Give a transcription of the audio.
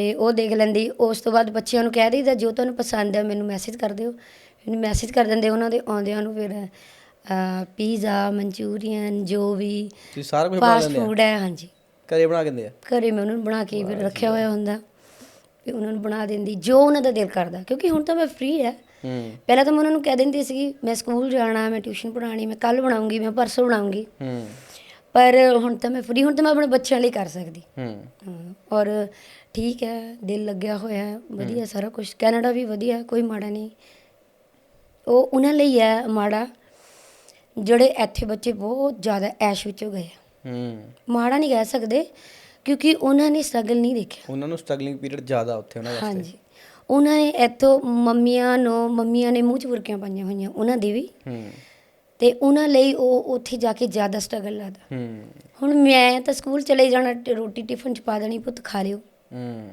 ਤੇ ਉਹ ਦੇਖ ਲੈਂਦੀ ਉਸ ਤੋਂ ਬਾਅਦ ਬੱਚਿਆਂ ਨੂੰ ਕਹਿ ਦਈਦਾ ਜੋ ਤੁਹਾਨੂੰ ਪਸੰਦ ਹੈ ਮੈਨੂੰ ਮੈਸੇਜ ਕਰ ਦਿਓ। ਮੈਨੂੰ ਮੈਸੇਜ ਕਰ ਦਿੰਦੇ ਉਹਨਾਂ ਦੇ ਆਉਂਦਿਆਂ ਨੂੰ ਫਿਰ ਪੀਜ਼ਾ ਮਨਚੂਰੀਅਨ ਜੋ ਵੀ ਤੁਸੀਂ ਸਾਰਾ ਕੁਝ ਬਣਾ ਫਾਸਟ ਲੈਂਦੇ ਆ? ਫੂਡ ਹੈ ਹਾਂਜੀ। ਘਰੇ ਬਣਾ ਕੇ ਦਿੰਦੇ ਆ? ਘਰੇ ਮੈਂ ਉਹਨਾਂ ਨੂੰ ਬਣਾ ਕੇ ਫਿਰ ਰੱਖਿਆ ਹੋਇਆ ਹੁੰਦਾ। ਵੀ ਉਹਨਾਂ ਨੂੰ ਬਣਾ ਦਿੰਦੀ ਜੋ ਉਹਨਾਂ ਦਾ ਦਿਲ ਕਰਦਾ ਕਿਉਂਕਿ ਹੁਣ ਤਾਂ ਮੈਂ ਫ੍ਰੀ ਹੈ ਹੂੰ। ਪਹਿਲਾਂ ਤਾਂ ਮੈਂ ਉਹਨਾਂ ਨੂੰ ਕਹਿ ਦਿੰਦੀ ਸੀ ਮੈਂ ਸਕੂਲ ਜਾਣਾ ਮੈਂ ਟਿਊਸ਼ਨ ਪੜ੍ਹਾਉਣੀ ਮੈਂ ਕੱਲ ਬਣਾਉਂਗੀ ਮੈਂ ਪਰਸੋਂ ਬਣਾਉਂਗੀ। ਹੂੰ। ਪਰ ਹੁਣ ਤਾਂ ਮੈਂ ਫ੍ਰੀ ਹੁਣ ਤਾਂ ਮੈਂ ਆਪਣੇ ਬੱਚਿਆਂ ਲਈ ਕਰ ਸਕਦੀ। ਹੂੰ। ਹਾਂ, ਔਰ ਠੀਕ ਹੈ ਦਿਲ ਲੱਗਿਆ ਹੋਇਆ ਹੈ ਵਧੀਆ ਸਾਰਾ ਕੁਝ ਕੈਨੇਡਾ ਵੀ ਵਧੀਆ ਹੈ, ਕੋਈ ਮਾੜਾ ਨਹੀਂ। ਉਹ ਉਹਨਾਂ ਲਈ ਹੈ ਮਾੜਾ ਜਿਹੜੇ ਇੱਥੇ ਬੱਚੇ ਬਹੁਤ ਜ਼ਿਆਦਾ ਐਸ਼ ਵਿੱਚੋਂ ਗਏ ਆ। ਹੂੰ। ਮਾੜਾ ਨਹੀਂ ਕਹਿ ਸਕਦੇ ਕਿਉਂਕਿ ਉਹਨਾਂ ਨੇ ਸਟਰਗਲ ਨਹੀਂ ਦੇਖਿਆ। ਉਹਨਾਂ ਨੂੰ ਸਟਰਗਲਿੰਗ ਪੀਰੀਅਡ ਜ਼ਿਆਦਾ ਉੱਥੇ ਉਹਨਾਂ ਵਾਸਤੇ। ਹਾਂਜੀ। ਉਹਨਾਂ ਨੇ ਇੱਥੋਂ ਮੰਮੀਆਂ ਨੂੰ ਮੰਮੀਆਂ ਨੇ ਮੂੰਹ 'ਚ ਬੁਰਕੀਆਂ ਪਾਈਆਂ ਹੋਈਆਂ ਉਹਨਾਂ ਦੀ ਵੀ। ਹੂੰ। ਤੇ ਉਹਨਾਂ ਲਈ ਉਹ ਉੱਥੇ ਜਾ ਕੇ ਜ਼ਿਆਦਾ ਸਟਰਗਲ ਲੱਗਦਾ। ਹੂੰ। ਹੁਣ ਮੈਂ ਤਾਂ ਸਕੂਲ ਚਲੇ ਜਾਣਾ ਰੋਟੀ ਟਿਫਨ 'ਚ ਪਾ ਦੇਣੀ ਪੁੱਤ ਖਾ ਲਿਓ। ਹੂੰ।